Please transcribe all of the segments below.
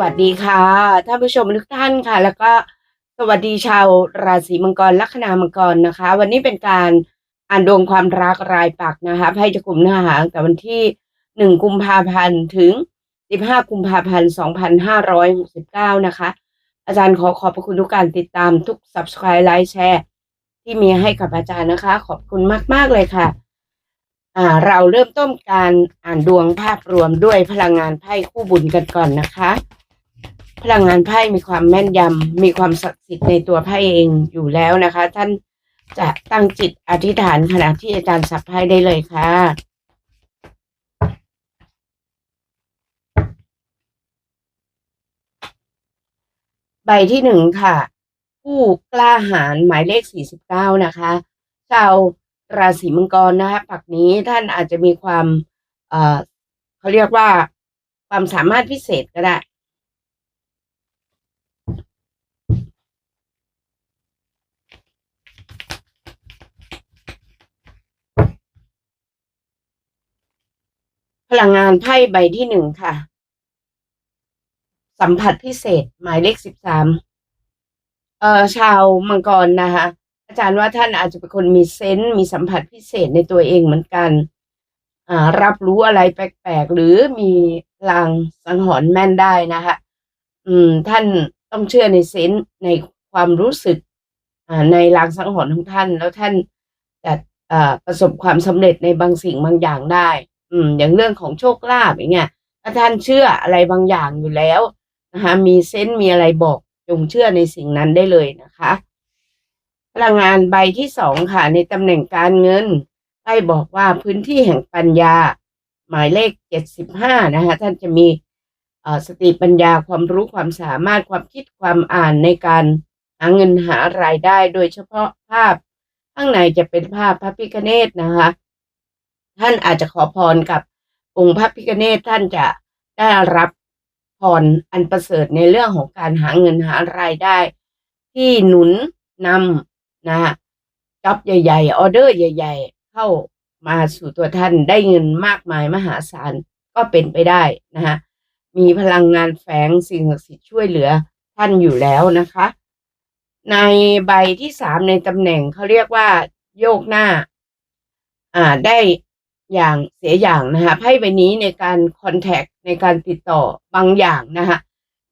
วัสดีค่ะท่านผู้ชมทุกท่านค่ะ แล้วก็สวัสดีชาวราศีมังกรลัคนามังกรนะคะ วันนี้เป็นการอ่านดวงความรักรายปักนะคะไพ่จะกลุ่มเนื้อหาตั้งแต่วันที่หนึ่งกุมภาพันธ์ถึงสิบห้ากุมภาพันธ์สองพันห้าร้อยหกสิบเก้านะคะ อาจารย์ขอขอบพระคุณทุกการติดตามทุก subscribe ไลค์แชร์ ที่มีให้กับอาจารย์นะคะ ขอบคุณมาก ๆ เลยค่ะอ่าเราเริ่มต้นการอ่านดวงภาพรวมด้วยพลังงานไพ่คู่บุญกันก่อนนะคะ พลังงานไพ่มีความแม่นยำมีความศักดิ์สิทธิ์ในตัวไพ่เองอยู่แล้วนะคะ ท่านจะตั้งจิตอธิษฐานขณะที่อาจารย์สับไพ่ได้เลยค่ะใบที่หนึ่งค่ะ ผู้กล้าหาญหมายเลขสี่สิบเก้านะคะชาวราศีมังกรนะคะปักนี้ท่านอาจจะมีความ เอ่อเขาเรียกว่าความสามารถพิเศษก็ได้ ลังงานไพ่ใบที่หนึ่งค่ะ สัมผัสพิเศษหมายเลขสิบสามเอ่อชาวมังกรนะคะ อาจารย์ว่าท่านอาจจะเป็นคนมีเซนส์มีสัมผัสพิเศษในตัวเองเหมือนกันอ่ารับรู้อะไรแปลกๆ หรือมีลางสังหรณ์แม่นได้นะคะ อืม ท่านต้องเชื่อในเซนส์ในความรู้สึกอ่าในลางสังหรณ์ของท่าน แล้วท่านจะอ่าประสบความสำเร็จในบางสิ่งบางอย่างได้ อืม อย่างเรื่องของโชคลาภอย่างเงี้ยถ้าท่านเชื่ออะไรบางอย่างอยู่แล้วนะคะมีเซนส์มีอะไรบอกจงเชื่อในสิ่งนั้นได้เลยนะคะพลังงานใบที่สองค่ะ ในตำแหน่งการเงินไพ่บอกว่าพื้นที่แห่งปัญญา หมายเลขเจ็ดสิบห้านะคะท่านจะมีสติปัญญาความรู้ความสามารถความคิดความอ่านในการหาเงินหารายได้ โดยเฉพาะภาพข้างในจะเป็นภาพพระพิฆเนศนะคะ ท่านอาจจะขอพรกับองค์พระพิฆเนศท่านจะได้รับพรอันประเสริฐในเรื่องของการหาเงินหารายได้ ที่หนุนนำนะจ็อบใหญ่ๆออเดอร์ใหญ่ ๆ เข้ามาสู่ตัวท่านได้เงินมากมายมหาศาลก็เป็นไปได้นะคะมีพลังงานแฝงสิ่งศักดิ์สิทธิ์ช่วยเหลือท่านอยู่แล้วนะคะ ในใบที่สามในตำแหน่งเขาเรียกว่าโยกหน้า อ่าได้ อย่างเสียอย่างนะคะไพ่ใบนี้ในการคอนแทคในการติดต่อบางอย่างนะคะ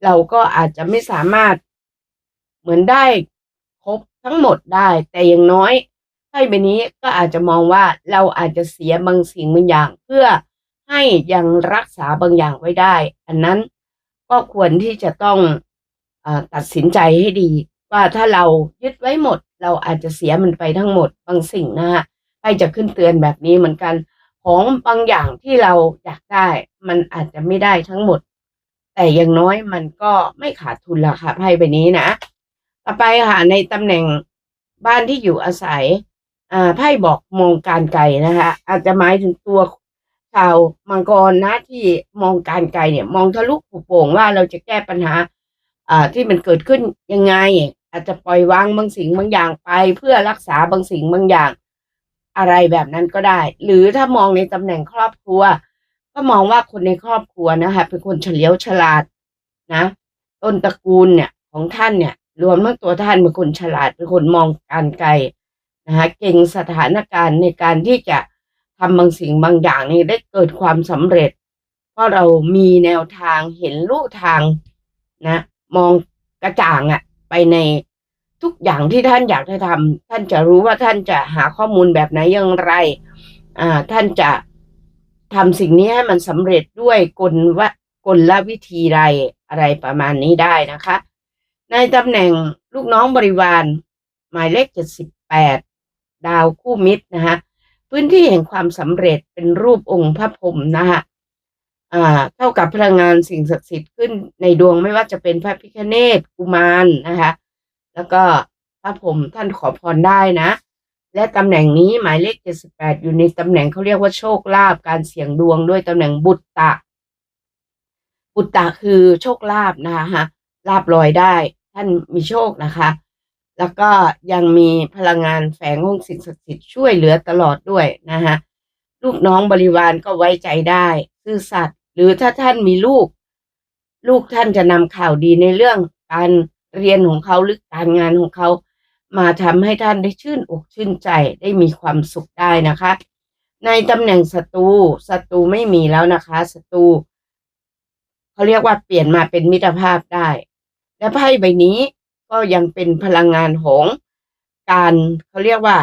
เราก็อาจจะไม่สามารถเหมือนได้ครบทั้งหมดได้ แต่อย่างน้อยไพ่ใบนี้ก็อาจจะมองว่าเราอาจจะเสียบางสิ่งบางอย่าง เพื่อให้ยังรักษาบางอย่างไว้ได้ อันนั้นก็ควรที่จะต้องอตัดสินใจให้ดี ว่าถ้าเรายึดไว้หมด เราอาจจะเสียมันไปทั้งหมดบางสิ่งนะคะไพ่จะขึ้นเตือนแบบนี้เหมือนกัน ของบางอย่างที่เราอยากได้ มันอาจจะไม่ได้ทั้งหมด แต่อย่างน้อยมันก็ไม่ขาดทุนละค่ะไพ่ใบนี้นะ ต่อไปค่ะในตำแหน่งบ้านที่อยู่อาศัยอ่าไพ่บอกมองการไกลนะคะ อาจจะหมายถึงตัวชาวมังกรนะที่มองการไกลเนี่ย มองทะลุผูโป่งว่าเราจะแก้ปัญหาอ่าที่มันเกิดขึ้นยังไง อาจจะปล่อยวางบางสิ่งบางอย่างไปเพื่อรักษาบางสิ่งบางอย่าง อะไรแบบนั้นก็ได้ หรือถ้ามองในตำแหน่งครอบครัว ก็มองว่าคนในครอบครัวนะคะเป็นคนเฉลียวฉลาดนะ ต้นตระกูลเนี่ยของท่านเนี่ยรวมทั้งตัวท่านเป็นคนฉลาดเป็นคนมองการไกลนะคะเก่งสถานการณ์ในการที่จะทำบางสิ่งบางอย่างนี่ได้เกิดความสำเร็จ เพราะเรามีแนวทางเห็นลู่ทางนะ มองกระจ่างอะไปใน ทุกอย่างที่ท่านอยากจะทำท่านจะรู้ว่าท่านจะหาข้อมูลแบบไหนอย่างไรอ่าท่านจะทำสิ่งนี้ให้มันสำเร็จด้วยกลวะกลวิธีใดอะไรประมาณนี้ได้นะคะ ในตำแหน่งลูกน้องบริวาร หมายเลขเจ็ดสิบแปดดาวคู่มิตรนะคะพื้นที่แห่งความสำเร็จเป็นรูปองค์พระพรหมนะคะเท่ากับพลังงานสิ่งศักดิ์สิทธิ์ขึ้นในดวงไม่ว่าจะเป็นพระพิฆเนศกุมารนะคะ แล้วก็พระพรหมท่านขอพรได้นะ และตำแหน่งนี้หมายเลขเจ็ดสิบแปดอยู่ในตำแหน่งเขาเรียกว่าโชคลาภการเสี่ยงดวงด้วยตำแหน่งบุตตะ บุตตะคือโชคลาภนะคะลาบลอยได้ ท่านมีโชคนะคะ แล้วก็ยังมีพลังงานแฝงองสิ่งศักดิ์สิทธิ์ช่วยเหลือตลอดด้วยนะคะลูกน้องบริวารก็ไว้ใจได้ซื่อสัตย์หรือถ้าท่านมีลูก ลูกท่านจะนำข่าวดีในเรื่องการ เรียนของเขาหรือการงานของเขา มาทำให้ท่านได้ชื่นอกชื่นใจได้มีความสุขได้นะคะ ในตำแหน่งศัตรูศัตรูไม่มีแล้วนะคะศัตรูเขาเรียกว่าเปลี่ยนมาเป็นมิตรภาพได้ และไพ่ใบนี้ก็ยังเป็นพลังงานของการเขาเรียกว่า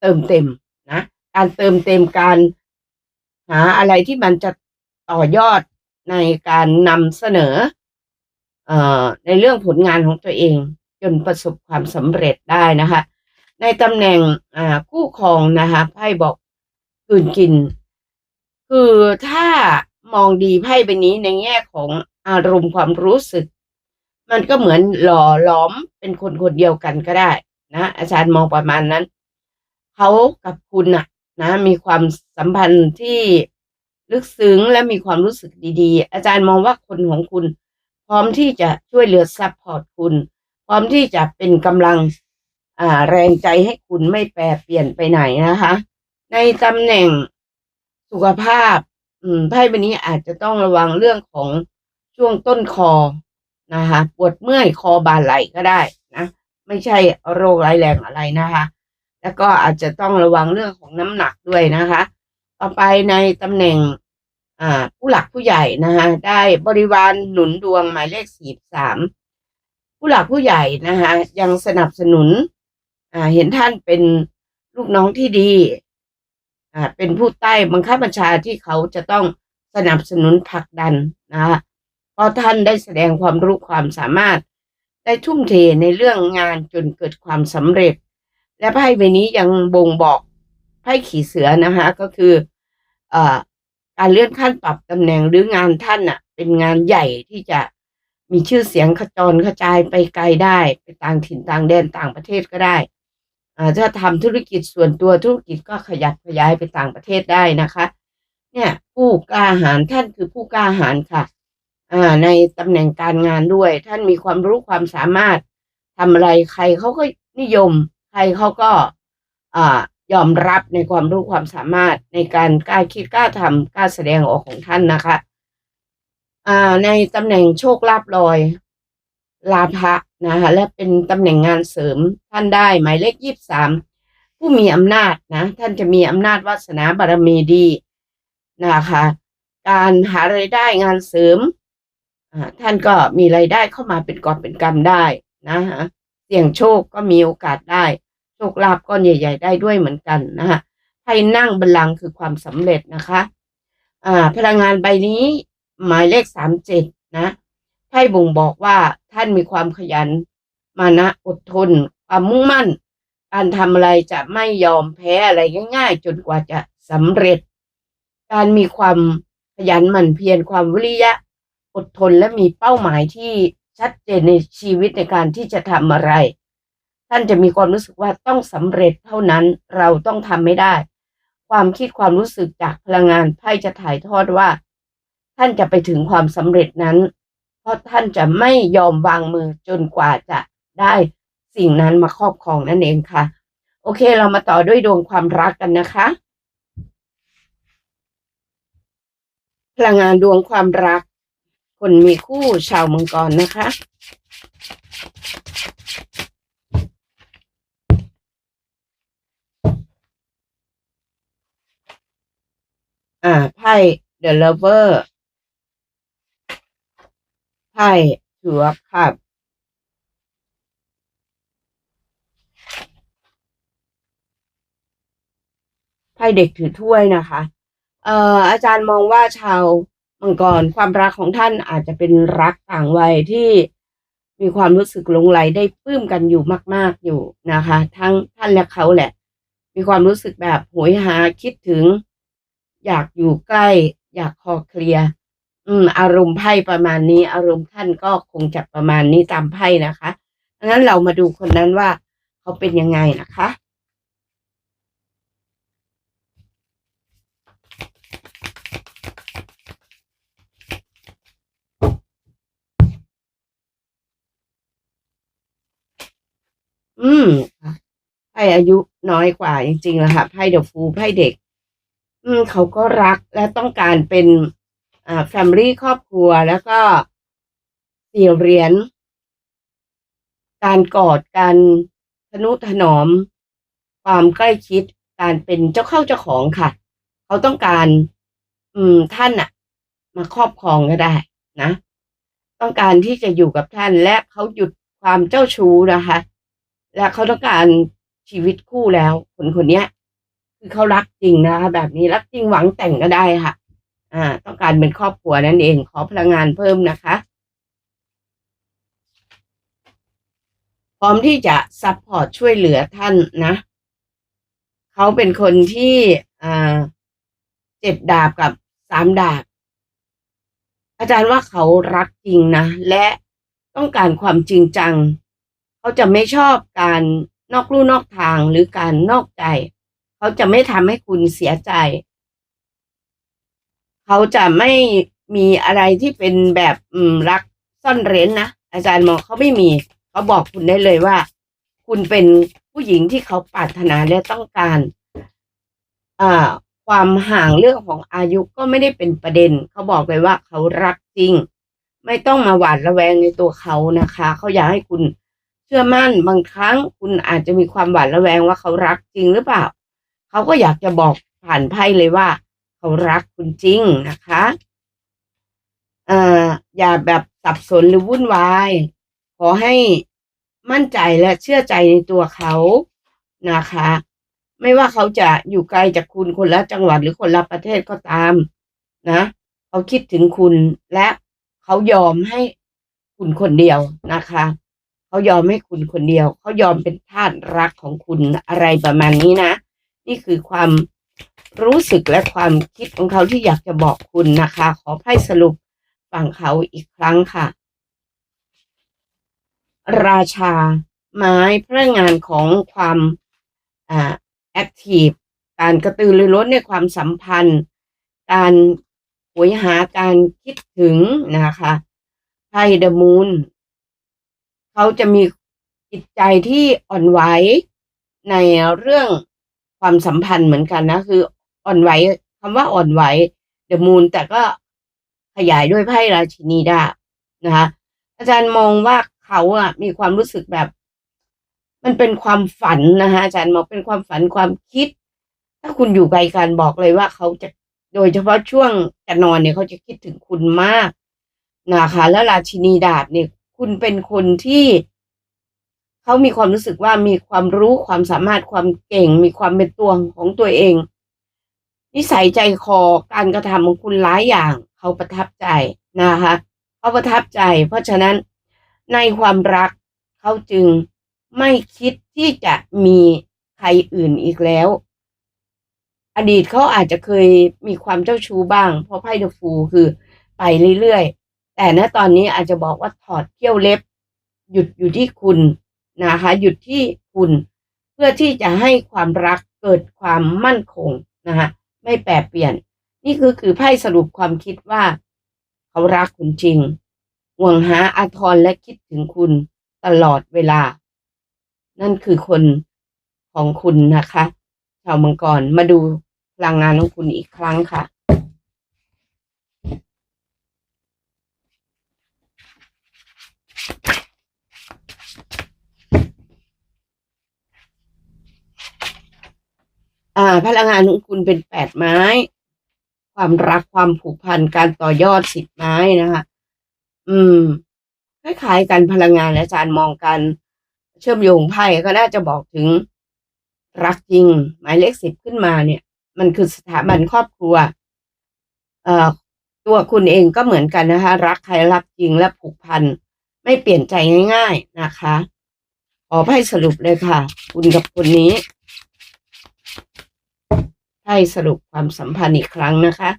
เติมเต็มนะการเติมเต็มการหาอะไรที่มันจะต่อยอดในการนำเสนอ ในเรื่องผลงานของตัวเอง จนประสบความสำเร็จได้นะคะ ในตำแหน่งคู่ครองนะคะไพ่บอกกืนกิน คือถ้ามองดีไพ่ใบนี้ในแง่ของอารมณ์ความรู้สึก มันก็เหมือนหล่อหลอมเป็นคนคนเดียวกันก็ได้นะอาจารย์มองประมาณนั้นเขากับคุณน่ะนะมีความสัมพันธ์ที่ลึกซึ้งและมีความรู้สึกดีๆ อาจารย์มองว่าคนของคุณ ร้อมที่จะช่วยเหลือซัพพอร์ตคุณ พร้อมที่จะเป็นกำลังแรงใจให้คุณไม่แปรเปลี่ยนไปไหนนะคะ ในตำแหน่งสุขภาพไพ่ใบนี้อาจจะต้องระวังเรื่องของช่วงต้นคอนะคะปวดเมื่อยคอบาไหลก็ได้นะไม่ใช่โรคร้ายแรงอะไรนะคะ แล้วก็อาจจะต้องระวังเรื่องของน้ำหนักด้วยนะคะ ต่อไปในตำแหน่ง ผู้หลักผู้ใหญ่นะคะได้บริวารหนุนดวงหมายเลขสี่สามผู้หลักผู้ใหญ่นะคะยังสนับสนุนอ่าเห็นท่านเป็นลูกน้องที่ดีอ่าเป็นผู้ใต้บังคับบัญชาที่เขาจะต้องสนับสนุนผลักดันนะคะเพราะท่านได้แสดงความรู้ความสามารถ ได้ทุ่มเทในเรื่องงานจนเกิดความสำเร็จ และไพ่ใบนี้ยังบ่งบอกไพ่ขี่เสือนะคะก็คืออ่อ การเลื่อนขั้นปรับตำแหน่งหรืองานท่านอะเป็นงานใหญ่ที่จะมีชื่อเสียงขจรกระจายไปไกลได้ ไปต่างถิ่นต่างแดนต่างประเทศก็ได้อ่าถ้าทำธุรกิจส่วนตัวธุรกิจก็ขยับขยายไปต่างประเทศได้นะคะ เนี่ยผู้กล้าหาญท่านคือผู้กล้าหาญค่ะอ่าในตำแหน่งการงานด้วย ท่านมีความรู้ความสามารถทำอะไรใครเขาก็นิยม ใครเขาก็อ่า ยอมรับในความรู้ความสามารถในการกล้าคิดกล้าทำกล้าแสดงออกของท่านนะคะอ่าในตำแหน่งโชคลาภลอย ลาภะนะคะและเป็นตำแหน่งงานเสริมท่านได้หมายเลขยี่สามผู้มีอำนาจนะ ท่านจะมีอำนาจวาสนาบารมีดีนะคะ การหารายได้งานเสริมท่านก็มีรายได้เข้ามาเป็นกอบเป็นกำได้นะฮะเสี่ยงโชคก็มีโอกาสได้ คลาภก้อนใหญ่ ๆ ได้ด้วยเหมือนกันนะฮะไพ่นั่งบัลลังคือความสำเร็จนะคะอ่าพลังงานใบนี้หมายเลขสามเจ็ดนะไพ่บ่งบอกว่าท่านมีความขยัน มานะอดทน ความมุ่งมั่น การทำอะไรจะไม่ยอมแพ้อะไรง่าย ๆ จนกว่าจะสำเร็จ การมีความขยันหมั่นเพียรความวิริยะ อดทนและมีเป้าหมายที่ชัดเจนในชีวิตในการที่จะทำอะไร ท่านจะมีความรู้สึกว่าต้องสำเร็จเท่านั้นเราต้องทำไม่ได้ ความคิดความรู้สึกจากพลังงานไพ่จะถ่ายทอดว่า ท่านจะไปถึงความสำเร็จนั้น เพราะท่านจะไม่ยอมวางมือจนกว่าจะได้สิ่งนั้นมาครอบครองนั่นเองค่ะ โอเคเรามาต่อด้วยดวงความรักกันนะคะ พลังงานดวงความรัก คนมีคู่ชาวมังกรนะคะ อ่าไพ่ The Lover ไพ่ถือว่าครับไพ่เด็กถือถ้วยนะคะ เอ่ออาจารย์มองว่าชาวมังกรความรักของท่านอาจจะเป็นรักต่างวัยที่มีความรู้สึกหลงไหลได้ปลื้มกันอยู่มาก ๆอยู่นะคะ ทั้งท่านและเขาแหละ มีความรู้สึกแบบโหยหาคิดถึง อยากอยู่ใกล้ อยากคอเคลียร์อืม อารมณ์ไพ่ประมาณนี้ อารมณ์ท่านก็คงจะประมาณนี้ตามไพ่นะคะดังนั้นเรามาดูคนนั้นว่า เขาเป็นยังไงนะคะอืมไพ่อายุน้อยกว่าจริงๆแล้วค่ะไพ่เดอะฟูไพ่เด็ก อืมเขาก็รักและต้องการเป็นอ่าแฟมิลี่ครอบครัวแล้วก็สี่เหรียญการกอดการทนุถนอม ความใกล้ชิดการเป็นเจ้าเข้าเจ้าของค่ะ เขาต้องการ อืมท่านอะมาครอบครองก็ได้นะ ต้องการที่จะอยู่กับท่านและเขาหยุดความเจ้าชู้นะคะ และเขาต้องการชีวิตคู่แล้วคนคนเนี้ย คือเขารักจริงนะคะแบบนี้รักจริงหวังแต่งก็ได้ค่ะ อ่า ต้องการเป็นครอบครัวนั่นเองขอพลังงานเพิ่มนะคะ พร้อมที่จะซัพพอร์ตช่วยเหลือท่านนะเขาเป็นคนที่อ่าเจ็ดดาบกับสามดาบ อาจารย์ว่าเขารักจริงนะ และต้องการความจริงจัง เขาจะไม่ชอบการนอกลู่นอกทางหรือการนอกใจ เขาจะไม่ทำให้คุณเสียใจ เขาจะไม่มีอะไรที่เป็นแบบรักซ่อนเร้นนะอาจารย์มองเขาไม่มี เขาบอกคุณได้เลยว่า คุณเป็นผู้หญิงที่เขาปรารถนาและต้องการความห่างเรื่องของอายุก็ไม่ได้เป็นประเด็น เขาบอกเลยว่าเขารักจริง ไม่ต้องมาหวาดระแวงในตัวเขานะคะ เขาอยากให้คุณเชื่อมั่นบางครั้งคุณอาจจะมีความหวาดระแวงว่าเขารักจริงหรือเปล่า เขาก็อยากจะบอกผ่านไพ่เลยว่า เขารักคุณจริงนะคะเอ่ออย่าแบบสับสนหรือวุ่นวาย ขอให้มั่นใจและเชื่อใจในตัวเขานะคะ ไม่ว่าเขาจะอยู่ไกลจากคุณคนละจังหวัดหรือคนละประเทศก็ตามนะ เขาคิดถึงคุณและเขายอมให้คุณคนเดียวนะคะ เขายอมให้คุณคนเดียว เขายอมเป็นทาสรักของคุณอะไรประมาณนี้นะ นี่คือความรู้สึกและความคิดของเขาที่อยากจะบอกคุณนะคะ ขอไพ่สรุปฝั่งเขาอีกครั้งค่ะ ราชา ไม้พลังงานของความอ่าแอคทีฟการกระตือรือร้นในความสัมพันธ์ การหวยหาการคิดถึงนะคะไพ่เดมูนเขาจะมีจิตใจที่อ่อนไหวในเรื่อง ความสัมพันธ์เหมือนกันนะ คืออ่อนไหวคำว่าอ่อนไหวเดมูนแต่ก็ขยายด้วยไพ่ราชินีดานะคะอาจารย์มองว่าเขาอะมีความรู้สึกแบบ มันเป็นความฝันนะคะอาจารย์มองเป็นความฝันความคิด ถ้าคุณอยู่ไกลกันบอกเลยว่าเขาจะโดยเฉพาะช่วงจะนอนเนี่ยเขาจะคิดถึงคุณมากนะคะแล้วราชินีดาบเนี่ย คุณเป็นคนที่ เขามีความรู้สึกว่ามีความรู้ความสามารถความเก่ง มีความเป็นตัวของตัวเอง นิสัยใจคอการกระทำของคุณหลายอย่าง เขาประทับใจนะคะเขาประทับใจ เพราะฉะนั้นในความรักเขาจึงไม่คิดที่จะมีใครอื่นอีกแล้ว อดีตเขาอาจจะเคยมีความเจ้าชู้บ้าง เพราะไพ่เดฟูคือไปเรื่อยๆแต่ณตอนนี้อาจจะบอกว่าถอดเขี้ยวเล็บ หยุดอยู่ที่คุณ นะคะหยุดที่คุณเพื่อที่จะให้ความรักเกิดความมั่นคงนะคะไม่แปรเปลี่ยน นี่คือคือไพ่สรุปความคิดว่า เขารักคุณจริงห่วงหาอาทรและคิดถึงคุณตลอดเวลา นั่นคือคนของคุณนะคะ ชาวมังกรมาดูพลังงานของคุณอีกครั้งค่ะ อ่า พลังงานของคุณเป็นแปดไม้ ความรักความผูกพันการต่อยอดสิบไม้นะคะ อืมคล้ายๆกันพลังงานอาจารย์มองกัน เชื่อมโยงไพ่ก็น่าจะบอกถึง รักจริง หมายเลขสิบขึ้นมาเนี่ย มันคือสถาบันครอบครัว เอ่อตัวคุณเองก็เหมือนกันนะคะ รักใครรักจริงและผูกพันไม่เปลี่ยนใจง่าย ๆนะคะ ขอไพ่สรุปเลยค่ะ คุณกับคนนี้ ไพ่สรุปความสัมพันธ์อีกครั้งนะคะ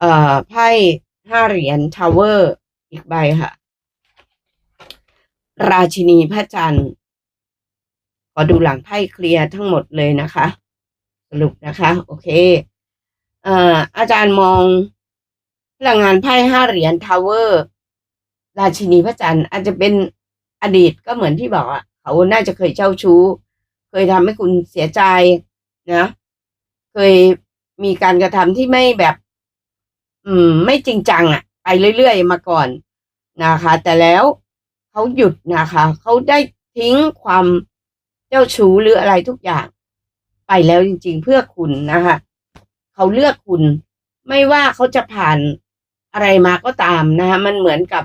เอ่อไพ่ห้าเหรียญทาวเวอร์อีกใบค่ะ ราชินีพระจันทร์ขอดูหลังไพ่เคลียร์ทั้งหมดเลยนะคะ สรุปนะคะ โอเคเอ่ออาจารย์มองพลังงานไพ่ห้าเหรียญทาวเวอร์ ราชินีพระจันทร์อาจจะเป็นอดีตก็เหมือนที่บอกอะเขาน่าจะเคยเจ้าชู้ เคยทำให้คุณเสียใจนะเคยมีการกระทำที่ไม่แบบออืม ไม่จริงจังอะไปเรื่อยๆมาก่อนนะคะ แต่แล้วเขาหยุดนะคะเขาได้ทิ้งความเจ้าชู้หรืออะไรทุกอย่าง ไปแล้วจริง ๆ เพื่อคุณนะคะเขาเลือกคุณ ไม่ว่าเขาจะผ่านอะไรมาก็ตามนะคะมันเหมือนกับ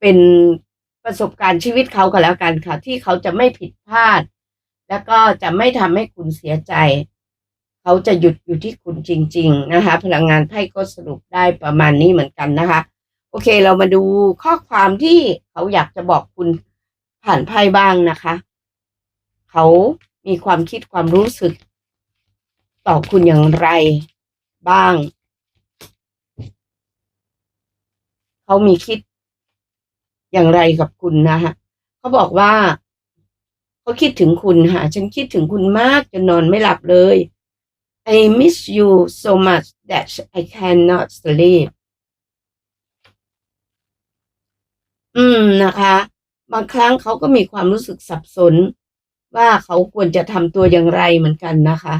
เป็นประสบการณ์ชีวิตเขาก็แล้วกันค่ะ ที่เขาจะไม่ผิดพลาด แล้วก็จะไม่ทำให้คุณเสียใจ เขาจะหยุดอยู่ที่คุณจริง ๆ นะคะ พลังงานไพ่ก็สรุปได้ประมาณนี้เหมือนกันนะคะ โอเคเรามาดูข้อความที่เขาอยากจะบอกคุณผ่านไพ่บ้างนะคะ เขามีความคิดความรู้สึก ต่อคุณอย่างไรบ้าง เขามีคิดอย่างไรกับคุณนะคะเขาบอกว่า เขาคิดถึงคุณค่ะ ฉันคิดถึงคุณมากจนนอนไม่หลับเลย I miss you so much that I cannot sleep อืมนะคะ บางครั้งเขาก็มีความรู้สึกสับสน ว่าเขาควรจะทำตัวอย่างไรเหมือนกันนะคะ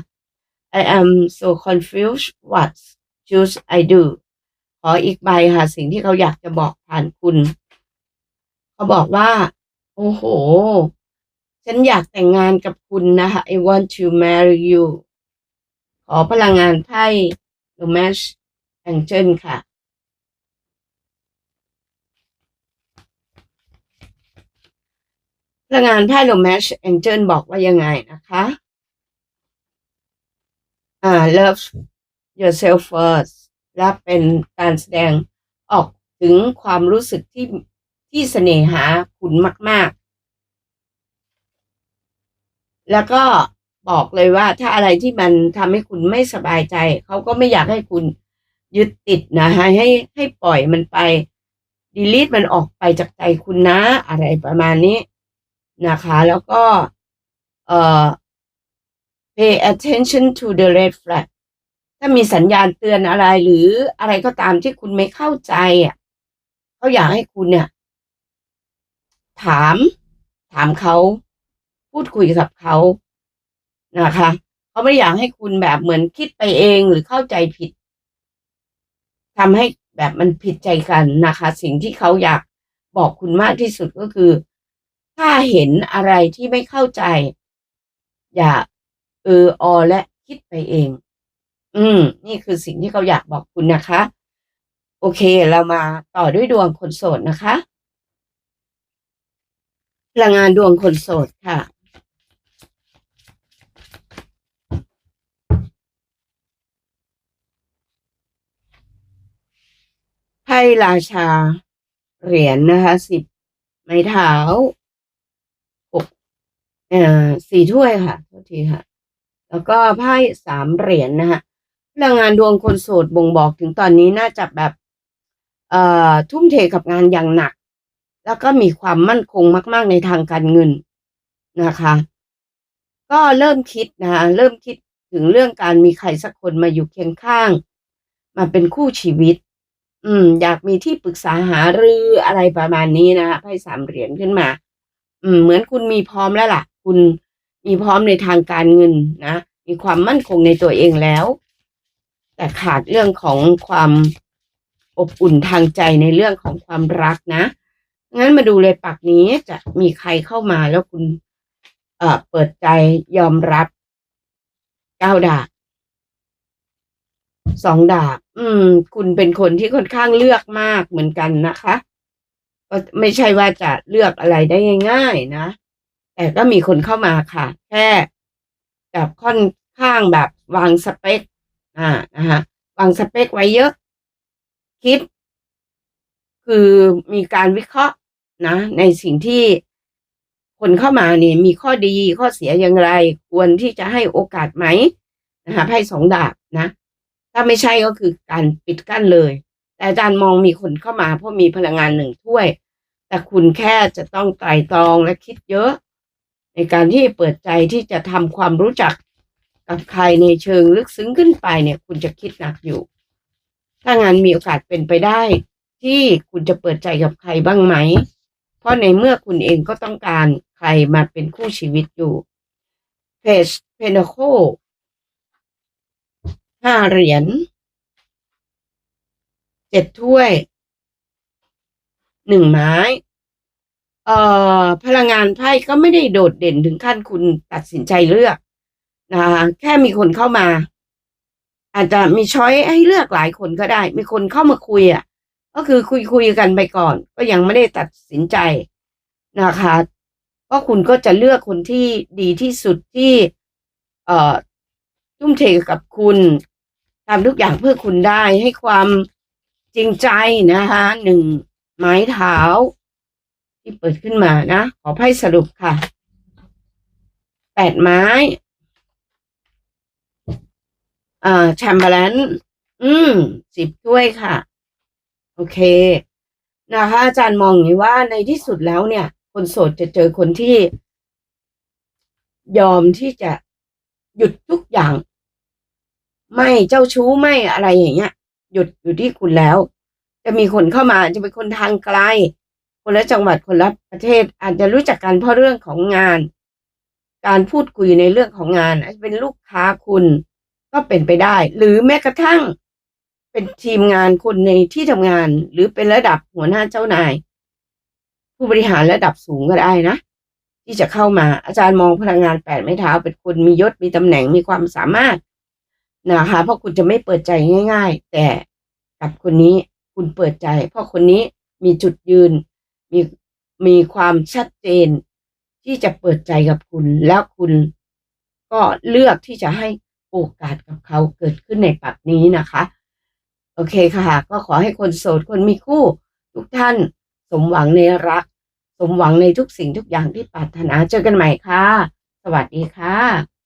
I am so confused what should I do ขออีกใบค่ะ สิ่งที่เขาอยากจะบอกผ่านคุณ เขาบอกว่า โอ้โห ฉันอยากแต่งงานกับคุณนะคะ I want to marry you ขอพลังงานไพ่ Romance Angel ค่ะพลังงานไพ่ Romance Angel บอกว่ายังไงนะคะ อ่า love yourself first และเป็นการแสดงออกถึงความรู้สึกที่ที่เสน่หาคุณมากๆ แล้วก็บอกเลยว่าถ้าอะไรที่มันทำให้คุณไม่สบายใจ เขาก็ไม่อยากให้คุณยึดติดนะให้ให้ให้ปล่อยมันไปดีลิทมันออกไปจากใจคุณนะ อะไรประมาณนี้นะคะ แล้วก็เอ่อ pay attention to the red flag ถ้ามีสัญญาณเตือนอะไรหรืออะไรก็ตามที่คุณไม่เข้าใจอะเขาอยากให้คุณเนี่ย ถาม ถามเขา พูดคุยกับเขานะคะเขาไม่อยากให้คุณแบบเหมือนคิดไปเองหรือเข้าใจผิดทำให้แบบมันผิดใจกันนะคะ สิ่งที่เขาอยากบอกคุณมากที่สุดก็คือ ถ้าเห็นอะไรที่ไม่เข้าใจ อย่าเอออและคิดไปเอง อืม นี่คือสิ่งที่เขาอยากบอกคุณนะคะ โอเคเรามาต่อด้วยดวงคนโสดนะคะพลังงานดวงคนโสดค่ะ ไพ่ราชา เหรียญนะคะสิบไม้เท้าหกเอ่อสี่ถ้วยค่ะโทษทีค่ะ แล้วก็ไพ่สามเหรียญนะคะพลังงานดวงคนโสดบ่งบอกถึงตอนนี้น่าจะแบบ เอ่อทุ่มเทกับงานอย่างหนัก แล้วก็มีความมั่นคงมาก ๆ ในทางการเงินนะคะ ก็เริ่มคิดนะคะเริ่มคิดถึงเรื่องการมีใครสักคนมาอยู่เคียงข้าง มาเป็นคู่ชีวิต อืม อยากมีที่ปรึกษาหารืออะไรประมาณนี้นะคะไพ่สามเหรียญขึ้นมา อืม เหมือนคุณมีพร้อมแล้วล่ะ คุณมีพร้อมในทางการเงินนะมีความมั่นคงในตัวเองแล้ว แต่ขาดเรื่องของความอบอุ่นทางใจในเรื่องของความรักนะงั้นมาดูเลยปักนี้จะมีใครเข้ามาแล้วคุณเอ่อเปิดใจยอมรับเก้าดาบสองดาบ อืม คุณเป็นคนที่ค่อนข้างเลือกมากเหมือนกันนะคะก็ไม่ใช่ว่าจะเลือกอะไรได้ง่าย ๆ นะ แต่ก็มีคนเข้ามาค่ะ แค่แบบค่อนข้างแบบวางสเปค อ่านะคะวางสเปคไว้เยอะ คิด คือมีการวิเคราะห์นะ ในสิ่งที่คนเข้ามานี่มีข้อดีข้อเสียอย่างไร ควรที่จะให้โอกาสไหมนะคะไพ่สองดาบนะ ถ้าไม่ใช่ก็คือการปิดกั้นเลย แต่อาจารย์มองมีคนเข้ามาเพราะมีพลังงานหนึ่งถ้วย แต่คุณแค่จะต้องไตรตรองและคิดเยอะ ในการที่เปิดใจที่จะทำความรู้จักกับใครในเชิงลึกซึ้งขึ้นไปเนี่ย คุณจะคิดหนักอยู่ ถ้างานมีโอกาสเป็นไปได้ ที่คุณจะเปิดใจกับใครบ้างไหม เพราะในเมื่อคุณเองก็ต้องการใครมาเป็นคู่ชีวิตอยู่เพจเพนโค ห้าเหรียญเจ็ดถ้วยหนึ่งไม้ เอ่อ พลังงานไพ่ก็ไม่ได้โดดเด่นถึงขั้นคุณตัดสินใจเลือกนะคะแค่มีคนเข้ามา อาจจะมีช้อยให้เลือกหลายคนก็ได้ มีคนเข้ามาคุยอะ ก็คือคุยคุยกันไปก่อน ก็ยังไม่ได้ตัดสินใจนะคะก็คุณก็จะเลือกคนที่ดีที่สุดที่ เอ่อ ทุ่มเทกับคุณทำทุกอย่างเพื่อคุณได้ให้ความจริงใจนะคะหนึ่งไม้เท้า ที่เปิดขึ้นมานะ ขอไพ่สรุปค่ะแปดไม้เอ่าแชมเบอร์แลนอืมสิบถ้วยค่ะ โอเค นะคะ อาจารย์มองอย่างนี้ว่าในที่สุดแล้วเนี่ย คนโสดจะเจอคนที่ ยอมที่จะหยุดทุกอย่าง ไม่เจ้าชู้ไม่อะไรอย่างเงี้ย หยุดอยู่ที่คุณแล้ว จะมีคนเข้ามาจะเป็นคนทางไกล คนละจังหวัดคนละประเทศ อาจจะรู้จักกันเพราะเรื่องของงาน การพูดคุยในเรื่องของงานอาจจะเป็นลูกค้าคุณก็เป็นไปได้ หรือแม้กระทั่ง เป็นทีมงานคนในที่ทำงาน หรือเป็นระดับหัวหน้าเจ้านาย ผู้บริหารระดับสูงก็ได้นะที่จะเข้ามาอาจารย์มองพลังงานแปดไม้เท้าเป็นคนมียศมีตำแหน่งมีความสามารถ นะคะเพราะคุณจะไม่เปิดใจง่าย ๆ แต่กับคนนี้คุณเปิดใจ เพราะคนนี้มีจุดยืน มีมีความชัดเจน ที่จะเปิดใจกับคุณ แล้วคุณก็เลือกที่จะให้โอกาสกับเขาเกิดขึ้นในปัจนี้นะคะ โอเคค่ะ ก็ขอให้คนโสดคนมีคู่ ทุกท่านสมหวังในรัก สมหวังในทุกสิ่งทุกอย่างที่ปรารถนาเจอกันใหม่ค่ะ สวัสดีค่ะ